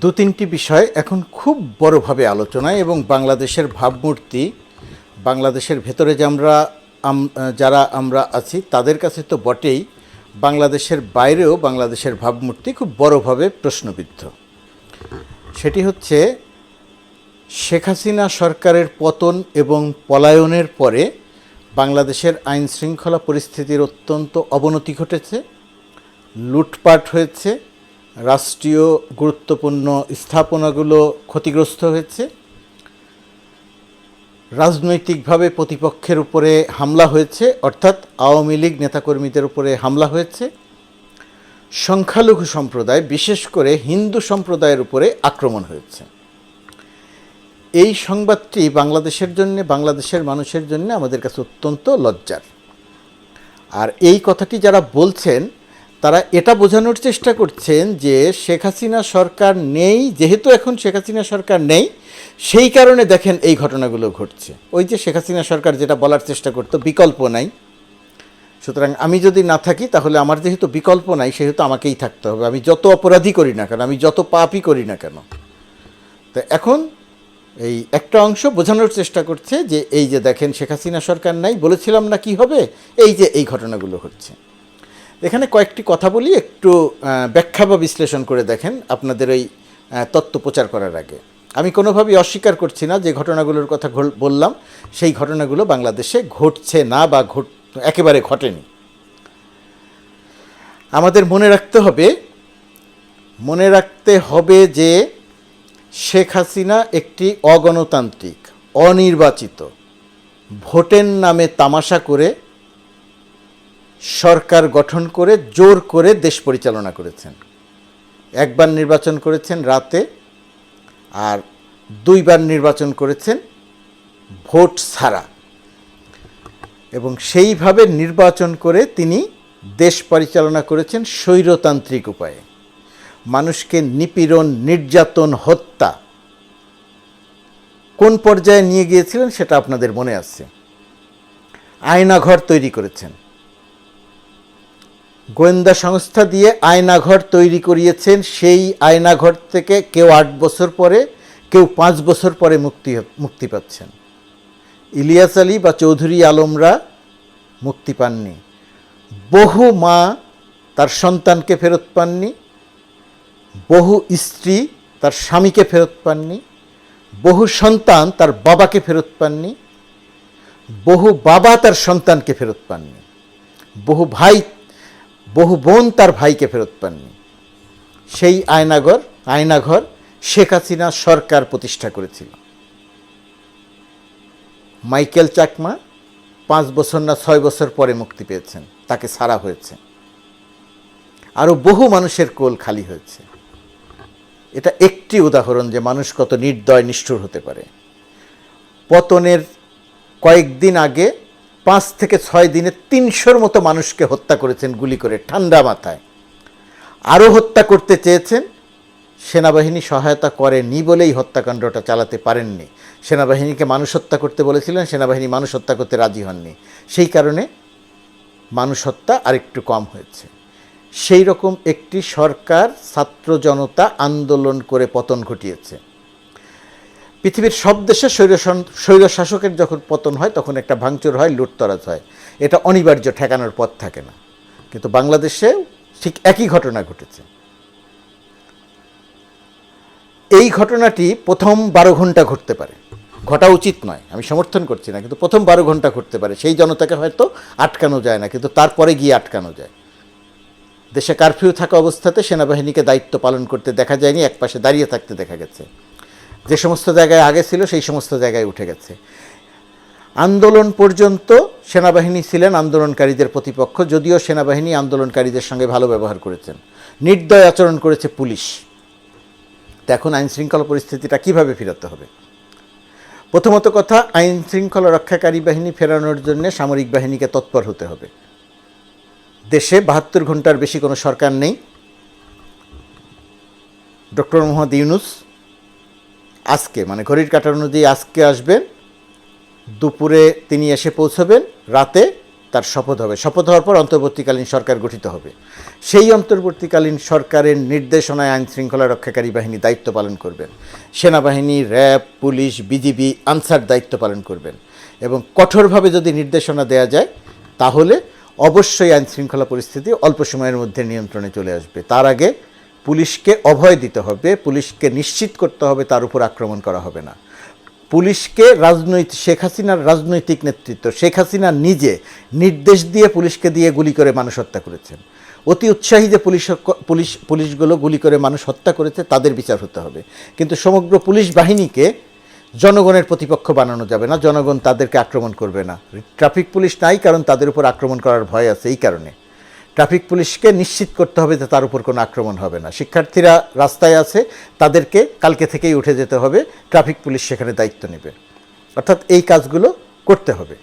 দু তিনটি বিষয় এখন খুব বড়ভাবে আলোচনায় এবং বাংলাদেশের ভাবমূর্তি, বাংলাদেশের ভেতরে যে আমরা যারা আমরা আছি তাদের কাছে তো বটেই বাংলাদেশের বাইরেও বাংলাদেশের ভাবমূর্তি খুব বড়ভাবে প্রশ্নবিদ্ধ। সেটি হচ্ছে শেখ হাসিনা সরকারের পতন এবং পলায়নের পরে বাংলাদেশের আইন শৃঙ্খলা পরিস্থিতির অত্যন্ত অবনতি ঘটেছে, লুটপাট হয়েছে রাষ্ট্রীয় গুরুত্বপূর্ণ স্থাপনাগুলো ক্ষতিগ্রস্ত হয়েছে। রাজনৈতিকভাবে প্রতিপক্ষের উপরে হামলা হয়েছে, অর্থাৎ আওয়ামী লীগ নেতাকর্মীদের উপরে হামলা হয়েছে। সংখ্যালঘু সম্প্রদায়, বিশেষ করে হিন্দু সম্প্রদায়ের উপরে আক্রমণ হয়েছে। এই সংবাদটি বাংলাদেশের জন্য, বাংলাদেশের মানুষের জন্য আমাদের কাছে অত্যন্ত লজ্জার। আর এই কথাটি যারা বলছেন তারা এটা বোঝানোর চেষ্টা করছেন যে শেখ হাসিনা সরকার নেই, যেহেতু এখন শেখ হাসিনা সরকার নেই, সেই কারণে দেখেন এই ঘটনাগুলো ঘটছে। ওই যে শেখ হাসিনা সরকার যেটা বলার চেষ্টা করতো, বিকল্প নাই। সুতরাং আমি যদি না থাকি, তাহলে আমার যেহেতু বিকল্প নাই, সেহেতু আমাকেই থাকতে হবে। আমি যত অপরাধী করি না কেন, আমি যত পাপই করি না কেন। তো এখন এই একটা অংশ বোঝানোর চেষ্টা করছে যে, এই যে দেখেন শেখ হাসিনা সরকার নাই, বলেছিলাম না কি হবে, এই যে এই ঘটনাগুলো হচ্ছে এখানে কয়েকটি কথা বলি, একটু ব্যাখ্যা বা বিশ্লেষণ করে দেখেন আপনাদের ওই তত্ত্ব প্রচার করার আগে। আমি কোনোভাবেই অস্বীকার করছি না যে ঘটনাগুলোর কথা বললাম, সেই ঘটনাগুলো বাংলাদেশে ঘটছে না বা ঘট, একেবারে ঘটেনি। আমাদের মনে রাখতে হবে, মনে রাখতে হবে যে শেখ হাসিনা একটি অগণতান্ত্রিক, অনির্বাচিত, ভোটের নামে তামাশা করে সরকার গঠন করে, জোর করে দেশ পরিচালনা করেছেন। একবার নির্বাচন করেছেন রাতে আর দুইবার নির্বাচন করেছেন ভোট ছাড়া। এবং সেইভাবে নির্বাচন করে তিনি দেশ পরিচালনা করেছেন স্বৈরতান্ত্রিক উপায়ে। মানুষকে নিপীড়ন, নির্যাতন, হত্যা কোন পর্যায়ে নিয়ে গিয়েছিলেন সেটা আপনাদের মনে আছে? আয়নাঘর তৈরি করেছেন। গোয়েন্দা সংস্থা দিয়ে আয়নাঘর তৈরি করিয়েছেন। সেই আয়নাঘর থেকে কেউ আট বছর পরে, কেউ পাঁচ বছর পরে মুক্তি মুক্তি পাচ্ছেন। ইলিয়াস আলী বা চৌধুরী আলমরা মুক্তি পাননি। বহু মা তার সন্তানকে ফেরত পাননি। বহু স্ত্রী তার স্বামীকে ফেরত পাননি। বহু সন্তান তার বাবাকে ফেরত পাননি। বহু বাবা তার সন্তানকে ফেরত পাননি। বহু ভাই বহু বোন তার ভাইকে ফেরত পাননি। সেই আয়নাঘর আয়নাঘর শেখ হাসিনা সরকার প্রতিষ্ঠা করেছিল। মাইকেল চাকমা পাঁচ বছর না ছয় বছর পরে মুক্তি পেয়েছেন। তাকে ছাড়া হয়েছে। আরও বহু মানুষের কোল খালি হয়েছে। এটা একটি উদাহরণ যে মানুষ কত নির্দয়, নিষ্ঠুর হতে পারে। পতনের কয়েকদিন আগে পাঁচ থেকে ছয় দিনে তিনশোর মতো মানুষকে হত্যা করেছেন গুলি করে ঠান্ডা মাথায়। আরও হত্যা করতে চেয়েছেন, সেনাবাহিনী সহায়তা করেনি বলেই হত্যাকাণ্ডটা চালাতে পারেননি। সেনাবাহিনীকে মানুষ হত্যা করতে বলেছিলেন, সেনাবাহিনী মানুষ হত্যা করতে রাজি হননি। সেই কারণে মানুষ হত্যা আরেকটু কম হয়েছে। সেই রকম একটি সরকার ছাত্র জনতা আন্দোলন করে পতন ঘটিয়েছে। পৃথিবীর সব দেশে স্বৈর শাসকের যখন পতন হয়, তখন একটা ভাঙচুর হয়, লুটতরাজ হয়। এটা অনিবার্য, ঠেকানোর পথ থাকে না। কিন্তু বাংলাদেশে ঠিক একই ঘটনা ঘটেছে। এই ঘটনাটি প্রথম বারো ঘণ্টা ঘটতে পারে। ঘটা উচিত নয়, আমি সমর্থন করছি না, কিন্তু প্রথম বারো ঘণ্টা ঘটতে পারে। সেই জনতাকে হয়তো আটকানো যায় না, কিন্তু তারপরে গিয়ে আটকানো যায়। দেশে কারফিউ থাকা অবস্থাতে সেনাবাহিনীকে দায়িত্ব পালন করতে দেখা যায়নি, একপাশে দাঁড়িয়ে থাকতে দেখা গেছে। যে সমস্ত জায়গায় আগে ছিল, সেই সমস্ত জায়গায় উঠে গেছে। আন্দোলন পর্যন্ত সেনাবাহিনী ছিলেন আন্দোলনকারীদের প্রতিপক্ষ, যদিও সেনাবাহিনী আন্দোলনকারীদের সঙ্গে ভালো ব্যবহার করেছেন। নির্দয় আচরণ করেছে পুলিশ। তো এখন আইন শৃঙ্খলা পরিস্থিতিটা কীভাবে ফেরাতে হবে? প্রথমত কথা আইন শৃঙ্খলা রক্ষাকারী বাহিনী ফেরানোর জন্য সামরিক বাহিনীকে তৎপর হতে হবে। দেশে বাহাত্তর ঘণ্টার বেশি কোনো সরকার নেই। ডক্টর মোহাম্মদ ইউনুস আজকে মানে ঘড়ির কাটার অনুযায়ী আজকে আসবেন, দুপুরে তিনি এসে পৌঁছবেন, রাতে তার শপথ হবে। শপথ হওয়ার পর অন্তর্বর্তীকালীন সরকার গঠিত হবে। সেই অন্তর্বর্তীকালীন সরকারের নির্দেশনায় আইন শৃঙ্খলা রক্ষাকারী বাহিনী দায়িত্ব পালন করবেন। সেনাবাহিনী, র্যাব, পুলিশ, বিজিবি, আনসার দায়িত্ব পালন করবেন। এবং কঠোরভাবে যদি নির্দেশনা দেয়া যায়, তাহলে অবশ্যই আইন শৃঙ্খলা পরিস্থিতি অল্প সময়ের মধ্যে নিয়ন্ত্রণে চলে আসবে। তার আগে পুলিশকে অভয় দিতে হবে, পুলিশকে নিশ্চিত করতে হবে, তার উপর আক্রমণ করা হবে না। পুলিশকে রাজনৈতিক, শেখ হাসিনার রাজনৈতিক নেতৃত্ব, শেখ হাসিনা নিজে নির্দেশ দিয়ে পুলিশকে দিয়ে গুলি করে মানুষ হত্যা করেছেন। অতি উৎসাহী যে পুলিশ পুলিশ, পুলিশগুলো গুলি করে মানুষ হত্যা করেছে, তাদের বিচার হতে হবে। কিন্তু সমগ্র পুলিশ বাহিনীকে জনগণের প্রতিপক্ষ বানানো যাবে না, জনগণ তাদেরকে আক্রমণ করবে না। ট্রাফিক পুলিশ নাই, কারণ তাদের উপর আক্রমণ করার ভয় আছে, এই কারণে। ট্রাফিক পুলিশকে নিশ্চিত করতে হবে যে তার উপর কোনো আক্রমণ হবে না। শিক্ষার্থীরা রাস্তায় আছে, তাদেরকে কালকে থেকেই উঠে যেতে হবে, ট্রাফিক পুলিশ সেখানে দায়িত্ব নেবে। অর্থাৎ এই কাজগুলো করতে হবে।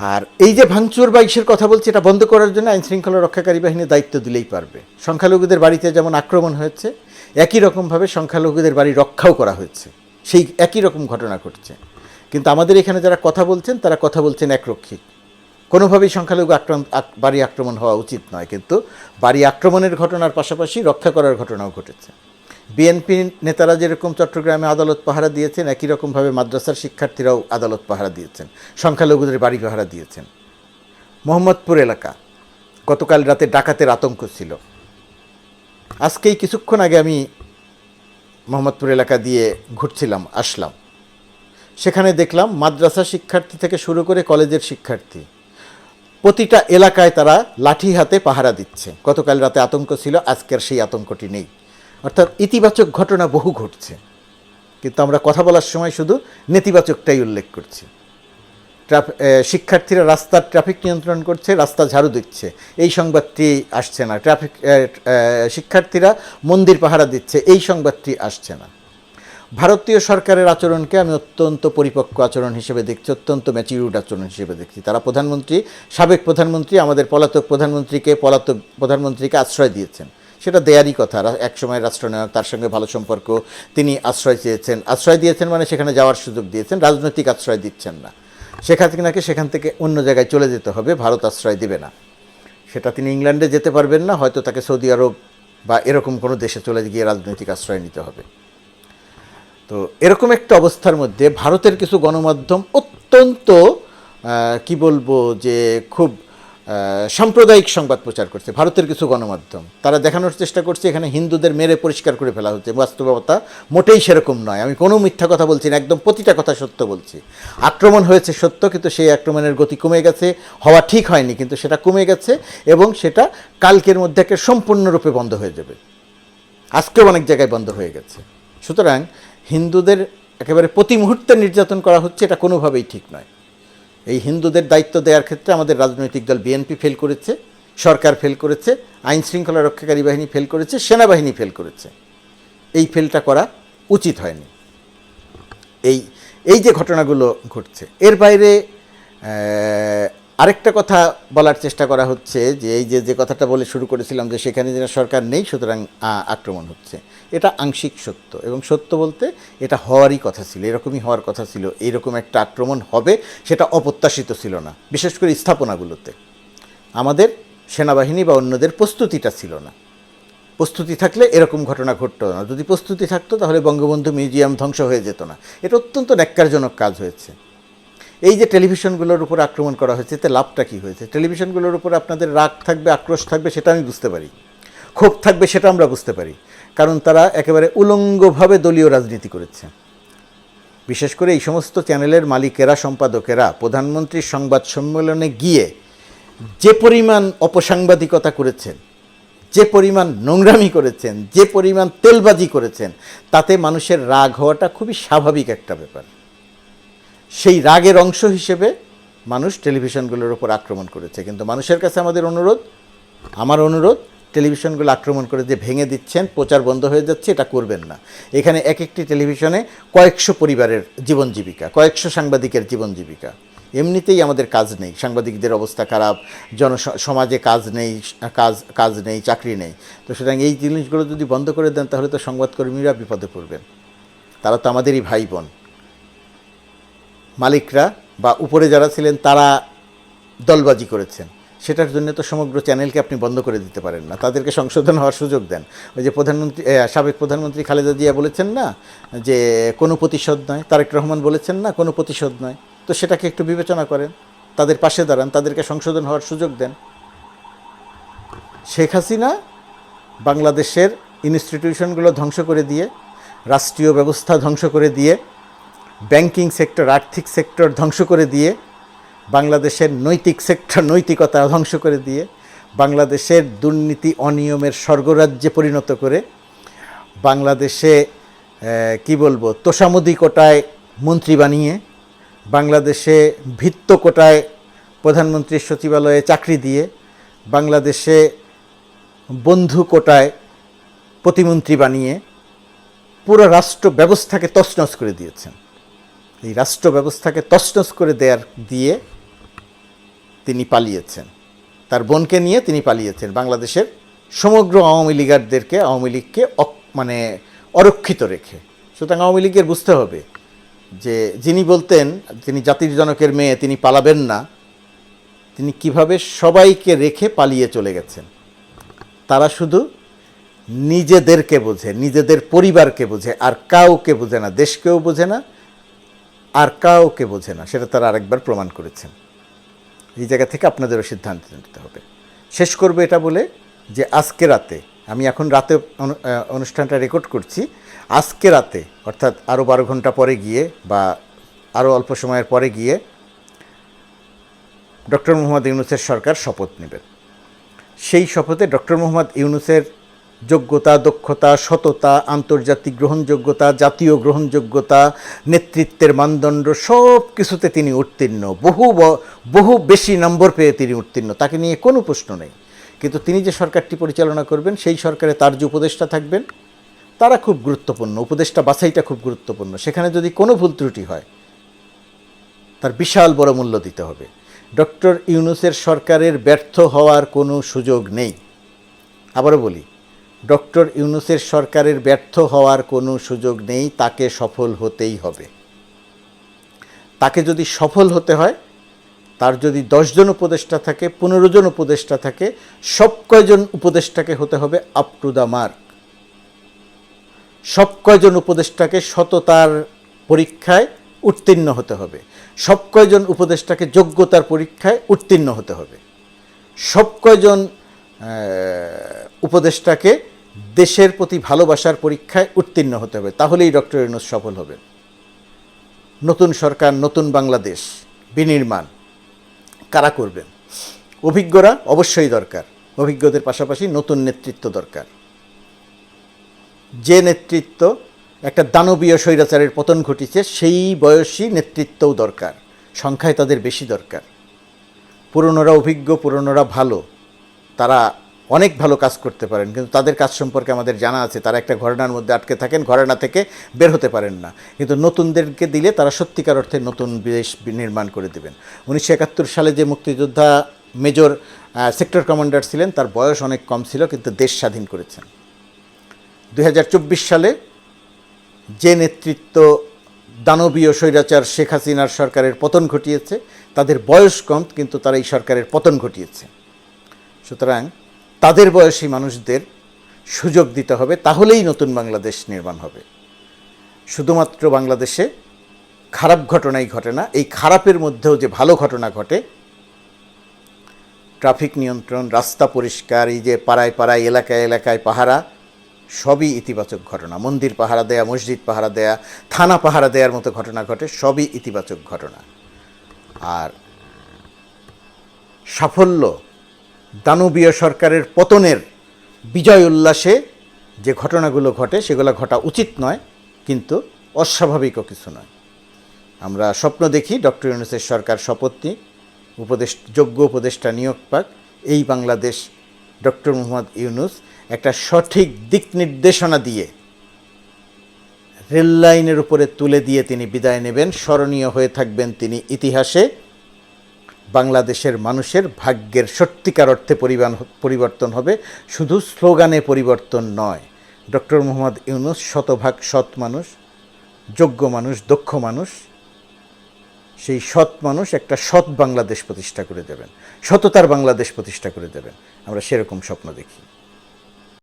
আর এই যে ভাঙচুর বা ইসের কথা বলছি, এটা বন্ধ করার জন্য আইন শৃঙ্খলা রক্ষাকারী বাহিনী দায়িত্ব দিলেই পারবে। সংখ্যালঘুদের বাড়িতে যেমন আক্রমণ হয়েছে, একই রকমভাবে সংখ্যালঘুদের বাড়ি রক্ষাও করা হয়েছে। সেই একই রকম ঘটনা ঘটছে। কিন্তু আমাদের এখানে যারা কথা বলছেন, তারা কথা বলছেন একরক্ষিক কোনোভাবেই সংখ্যালঘু আক্রমণ বাড়ি আক্রমণ হওয়া উচিত নয়, কিন্তু বাড়ি আক্রমণের ঘটনার পাশাপাশি রক্ষা করার ঘটনাও ঘটেছে। বিএনপি নেতারা যেরকম চট্টগ্রামে আদালত পাহারা দিয়েছেন, একই রকমভাবে মাদ্রাসার শিক্ষার্থীরাও আদালত পাহারা দিয়েছেন, সংখ্যালঘুদের বাড়ি পাহারা দিয়েছেন। মোহাম্মদপুর এলাকা, গতকাল রাতে ডাকাতের আতঙ্ক ছিল। আজকেই কিছুক্ষণ আগে আমি মোহাম্মদপুর এলাকা দিয়ে ঘুরছিলাম, আসলাম। সেখানে দেখলাম মাদ্রাসা শিক্ষার্থী থেকে শুরু করে কলেজের শিক্ষার্থী। প্রতিটা এলাকায় তারা লাঠি হাতে পাহারা দিচ্ছে। গতকাল রাতে আতঙ্ক ছিল, আজকের সেই আতঙ্কটি নেই। অর্থাৎ ইতিবাচক ঘটনা বহু ঘটছে। কিন্তু আমরা কথা বলার সময় শুধু নেতিবাচকটাই উল্লেখ করছি। শিক্ষার্থীরা রাস্তার ট্রাফিক নিয়ন্ত্রণ করছে, রাস্তা ঝাড়ু দিচ্ছে। এই সংবাদটি আসছে না। ট্রাফিক শিক্ষার্থীরা মন্দির পাহারা দিচ্ছে, এই সংবাদটি আসছে না। ভারতীয় সরকারের আচরণকে আমি অত্যন্ত পরিপক্ক আচরণ হিসেবে দেখছি, অত্যন্ত ম্যাচিউর্ড আচরণ হিসেবে দেখছি। তারা প্রধানমন্ত্রী, সাবেক প্রধানমন্ত্রী, আমাদের পলাতক প্রধানমন্ত্রীকে পলাতক প্রধানমন্ত্রীকে আশ্রয় দিয়েছেন। সেটা দেয়ারই কথা। একসময় রাষ্ট্রনায়ক তার সঙ্গে ভালো সম্পর্ক তিনি আশ্রয় চেয়েছেন। আশ্রয় দিয়েছেন মানে সেখানে যাওয়ার সুযোগ দিয়েছেন, রাজনৈতিক আশ্রয় দিচ্ছেন না। শেখ হাসিনাকে সেখান থেকে অন্য জায়গায় চলে যেতে হবে, ভারত আশ্রয় দেবে না। সেটা তিনি ইংল্যান্ডে যেতে পারবেন না, হয়তো তাকে সৌদি আরব বা এরকম কোনো দেশে চলে গিয়ে রাজনৈতিক আশ্রয় নিতে হবে। তো এরকম একটা অবস্থার মধ্যে ভারতের কিছু গণমাধ্যম অত্যন্ত কি বলব যে খুব সাম্প্রদায়িক সংবাদ প্রচার করছে, ভারতের কিছু গণমাধ্যম। তারা দেখানোর চেষ্টা করছে, এখানে হিন্দুদের মেরে পরিষ্কার করে ফেলা হচ্ছে। বাস্তবতা মোটেই সেরকম নয়। আমি কোনো মিথ্যা কথা বলছি না, একদম প্রতিটা কথা সত্য বলছি। আক্রমণ হয়েছে সত্য, কিন্তু সেই আক্রমণের গতি কমে গেছে, হওয়া ঠিক হয়নি, কিন্তু সেটা কমে গেছে এবং সেটা কালকের মধ্যে সম্পূর্ণরূপে বন্ধ হয়ে যাবে। আজকেও অনেক জায়গায় বন্ধ হয়ে গেছে। সুতরাং হিন্দুদের একেবারে প্রতি মুহূর্তে নির্যাতন করা হচ্ছে, এটা কোনোভাবেই ঠিক নয়। এই হিন্দুদের দায়িত্ব দেওয়ার ক্ষেত্রে আমাদের রাজনৈতিক দল বিএনপি ফেল করেছে, সরকার ফেল করেছে, আইন শৃঙ্খলা রক্ষাকারী বাহিনী ফেল করেছে, সেনাবাহিনী ফেল করেছে। এই ফেলটা করা উচিত হয়নি। এই এই যে ঘটনাগুলো ঘটছে, এর বাইরে আরেকটা কথা বলার চেষ্টা করা হচ্ছে যে এই যে যে কথাটা বলে শুরু করেছিলাম যে সেখানে যেন সরকার নেই, সুতরাং আক্রমণ হচ্ছে। এটা আংশিক সত্য এবং সত্য বলতে এটা হওয়ারই কথা ছিল, এরকমই হওয়ার কথা ছিল এইরকম একটা আক্রমণ হবে সেটা অপ্রত্যাশিত ছিল না, বিশেষ করে স্থাপনাগুলোতে। আমাদের সেনাবাহিনী বা অন্যদের প্রস্তুতিটা ছিল না। প্রস্তুতি থাকলে এরকম ঘটনা ঘটতো না। যদি প্রস্তুতি থাকতো, তাহলে বঙ্গবন্ধু মিউজিয়াম ধ্বংস হয়ে যেত না। এটা অত্যন্ত ন্যাক্কারজনক কাজ হয়েছে। এই যে টেলিভিশনগুলোর উপর আক্রমণ করা হয়েছে, এতে লাভটা কী হয়েছে? টেলিভিশনগুলোর উপর আপনাদের রাগ থাকবে, আক্রোশ থাকবে, সেটা আমি বুঝতে পারি। ক্ষোভ থাকবে, সেটা আমরা বুঝতে পারি। কারণ তারা একেবারে উলঙ্গভাবে দলীয় রাজনীতি করেছে। বিশেষ করে এই সমস্ত চ্যানেলের মালিকেরা, সম্পাদকেরা, প্রধানমন্ত্রীর সংবাদ সম্মেলনে গিয়ে যে পরিমাণ অপসাংবাদিকতা করেছেন, যে পরিমাণ নোংরামি করেছেন, যে পরিমাণ তেলবাজি করেছেন, তাতে মানুষের রাগ হওয়াটা খুবই স্বাভাবিক একটা ব্যাপার। সেই রাগের অংশ হিসেবে মানুষ টেলিভিশনগুলোর উপর আক্রমণ করেছে। কিন্তু মানুষের কাছে আমাদের অনুরোধ, আমার অনুরোধ, টেলিভিশনগুলো আক্রমণ করে যে ভেঙে দিচ্ছেন, প্রচার বন্ধ হয়ে যাচ্ছে, এটা করবেন না। এখানে এক একটি টেলিভিশনে কয়েকশো পরিবারের জীবন জীবিকা, কয়েকশো সাংবাদিকের জীবন জীবিকা। এমনিতেই আমাদের কাজ নেই, সাংবাদিকদের অবস্থা খারাপ, জন সমাজে কাজ নেই, কাজ কাজ নেই, চাকরি নেই। তো সুতরাং এই জিনিসগুলো যদি বন্ধ করে দেন, তাহলে তো সংবাদকর্মীরা বিপদে পড়বেন। তারা তো আমাদেরই ভাই বোন। মালিকরা বা উপরে যারা ছিলেন তারা দলবাজি করেছেন। সেটার জন্য তো সমগ্র চ্যানেলকে আপনি বন্ধ করে দিতে পারেন না। তাদেরকে সংশোধন হওয়ার সুযোগ দেন। ওই যে প্রধানমন্ত্রী সাবেক প্রধানমন্ত্রী খালেদা জিয়া বলেছেন না যে, কোনো প্রতিশোধ নয়। তারেক রহমান বলেছেন না, কোনো প্রতিশোধ নয়। তো সেটাকে একটু বিবেচনা করেন। তাদের পাশে দাঁড়ান, তাদেরকে সংশোধন হওয়ার সুযোগ দেন। শেখ হাসিনা বাংলাদেশের ইনস্টিটিউশনগুলো ধ্বংস করে দিয়ে, রাষ্ট্রীয় ব্যবস্থা ধ্বংস করে দিয়ে ব্যাংকিং সেক্টর, আর্থিক সেক্টর ধ্বংস করে দিয়ে, বাংলাদেশের নৈতিক সেক্টর, নৈতিকতা ধ্বংস করে দিয়ে, বাংলাদেশের দুর্নীতি, অনিয়মের স্বর্গরাজ্যে পরিণত করে, বাংলাদেশে কি বলব, তোষামদি কোটায় মন্ত্রী বানিয়ে, বাংলাদেশে ভিত্ত কোটায় প্রধানমন্ত্রীর সচিবালয়ে চাকরি দিয়ে, বাংলাদেশে বন্ধু কোটায় প্রতিমন্ত্রী বানিয়ে, পুরো রাষ্ট্র ব্যবস্থাকে তছনছ করে দিয়েছেন। এই রাষ্ট্র ব্যবস্থাকে তছনছ করে দেয়ার দিয়ে তিনি পালিয়েছেন। তার বোনকে নিয়ে তিনি পালিয়েছেন বাংলাদেশের সমগ্র আওয়ামী লীগারদেরকে, আওয়ামী লীগকে মানে অরক্ষিত রেখে। সুতরাং আওয়ামী লীগের বুঝতে হবে যে যিনি বলতেন, তিনি জাতির জনকের মেয়ে, তিনি পালাবেন না, তিনি কীভাবে সবাইকে রেখে পালিয়ে চলে গেছেন। তারা শুধু নিজেদেরকে বোঝে, নিজেদের পরিবারকে বোঝে, আর কাউকে বোঝে না, দেশকেও বোঝে না আর কাউকে বোঝে না, সেটা তারা আরেকবার প্রমাণ করেছেন। এই জায়গা থেকে আপনাদেরও সিদ্ধান্ত নিতে হবে। শেষ করব এটা বলে যে আজকে রাতে, আমি এখন রাতে অনুষ্ঠানটা রেকর্ড করছি। আজকে রাতে, অর্থাৎ আরও বারো ঘণ্টা পরে গিয়ে বা আরও অল্প সময়ের পরে গিয়ে ডক্টর মোহাম্মদ ইউনুসের সরকার শপথ নেবেন। সেই শপথে ডক্টর মোহাম্মদ ইউনুসের যোগ্যতা, দক্ষতা, সততা, আন্তর্জাতিক গ্রহণযোগ্যতা, জাতীয় গ্রহণযোগ্যতা, নেতৃত্বের মানদণ্ড, সব কিছুতে তিনি উত্তীর্ণ। বহু বহু বেশি নম্বর পেয়ে তিনি উত্তীর্ণ। তাকে নিয়ে কোনো প্রশ্ন নেই। কিন্তু তিনি যে সরকারটি পরিচালনা করবেন, সেই সরকারে তার যে উপদেষ্টা থাকবেন, তারা খুব গুরুত্বপূর্ণ। উপদেষ্টা বাছাইটা খুব গুরুত্বপূর্ণ। সেখানে যদি কোনো ভুল ত্রুটি হয়, তার বিশাল বড় মূল্য দিতে হবে। ডক্টর ইউনুসের সরকারের ব্যর্থ হওয়ার কোনো সুযোগ নেই। আবারও বলি ডক্টর ইউনুসের সরকারের ব্যর্থ হওয়ার কোনো সুযোগ নেই, তাকে সফল হতেই হবে। তাকে যদি সফল হতে হয়, তার যদি দশজন উপদেষ্টা থাকে পনেরো জন উপদেষ্টা থাকে, সব কয়জন উপদেষ্টাকে হতে হবে আপ টু দ্য মার্ক সব কয়জন উপদেষ্টাকে সততার পরীক্ষায় উত্তীর্ণ হতে হবে। সব কয়জন উপদেষ্টাকে যোগ্যতার পরীক্ষায় উত্তীর্ণ হতে হবে। সব কয়জন উপদেষ্টাকে দেশের প্রতি ভালোবাসার পরীক্ষায় উত্তীর্ণ হতে হবে, তাহলেই ডক্টর ইউনুস সফল হবে নতুন সরকার, নতুন বাংলাদেশ, বিনির্মাণ, কারা করবেন? অভিজ্ঞরা অবশ্যই দরকার, অভিজ্ঞদের পাশাপাশি নতুন নেতৃত্ব দরকার। যে নেতৃত্ব একটা দানবীয় স্বৈরাচারের পতন ঘটিছে, সেই বয়সী নেতৃত্বও দরকার, সংখ্যায় তাদের বেশি দরকার। পুরনোরা অভিজ্ঞ, পুরনোরা ভালো তারা অনেক ভালো কাজ করতে পারেন, কিন্তু তাদের কাজ সম্পর্কে আমাদের জানা আছে, তারা একটা ঘরানার মধ্যে আটকে থাকেন, ঘরানা থেকে বের হতে পারেন না। কিন্তু নতুনদেরকে দিলে তারা সত্যিকার অর্থে নতুন দেশ নির্মাণ করে দেবেন। উনিশশো একাত্তর সালে যে মুক্তিযোদ্ধা মেজর সেক্টর কমান্ডার ছিলেন, তার বয়স অনেক কম ছিল, কিন্তু দেশ স্বাধীন করেছেন। দু হাজার চব্বিশ সালে যে নেতৃত্ব দানবীয় স্বৈরাচার শেখ হাসিনার সরকারের পতন ঘটিয়েছে, তাদের বয়স কম, কিন্তু তারা এই সরকারের পতন ঘটিয়েছে। সুতরাং তাদের বয়সী মানুষদের সুযোগ দিতে হবে, তাহলেই নতুন বাংলাদেশ নির্মাণ হবে। শুধুমাত্র বাংলাদেশে খারাপ ঘটনাই ঘটে না, এই খারাপের মধ্যেও যে ভালো ঘটনা ঘটে, ট্রাফিক নিয়ন্ত্রণ, রাস্তা পরিষ্কার, এই যে পাড়ায় পাড়ায়, এলাকায় এলাকায় পাহারা, সবই ইতিবাচক ঘটনা। মন্দির পাহারা দেয়া, মসজিদ পাহারা দেয়া, থানা পাহারা দেওয়ার মতো ঘটনা ঘটে, সবই ইতিবাচক ঘটনা। আর সাফল্য দানবীয় সরকারের পতনের বিজয় উল্লাসে যে ঘটনাগুলো ঘটে, সেগুলো ঘটা উচিত নয়, কিন্তু অস্বাভাবিকও কিছু নয়। আমরা স্বপ্ন দেখি ডক্টর ইউনুসের সরকার শপথ উপদেশ, যোগ্য উপদেষ্টা নিয়োগ পাক। এই বাংলাদেশ ডক্টর মোহাম্মদ ইউনুস একটা সঠিক দিক নির্দেশনা দিয়ে রেল লাইনের উপরে তুলে দিয়ে তিনি বিদায় নেবেন, স্মরণীয় হয়ে থাকবেন তিনি ইতিহাসে। বাংলাদেশের মানুষের ভাগ্যের সত্যিকার অর্থে পরিবর্তন হবে। শুধু স্লোগানে পরিবর্তন নয়। ডক্টর মোহাম্মদ ইউনুস শতভাগ সৎ মানুষ, যোগ্য মানুষ, দক্ষ মানুষ। সেই সৎ মানুষ একটা সৎ বাংলাদেশ প্রতিষ্ঠা করে দেবেন। সততার বাংলাদেশ প্রতিষ্ঠা করে দেবেন। আমরা সেরকম স্বপ্ন দেখি।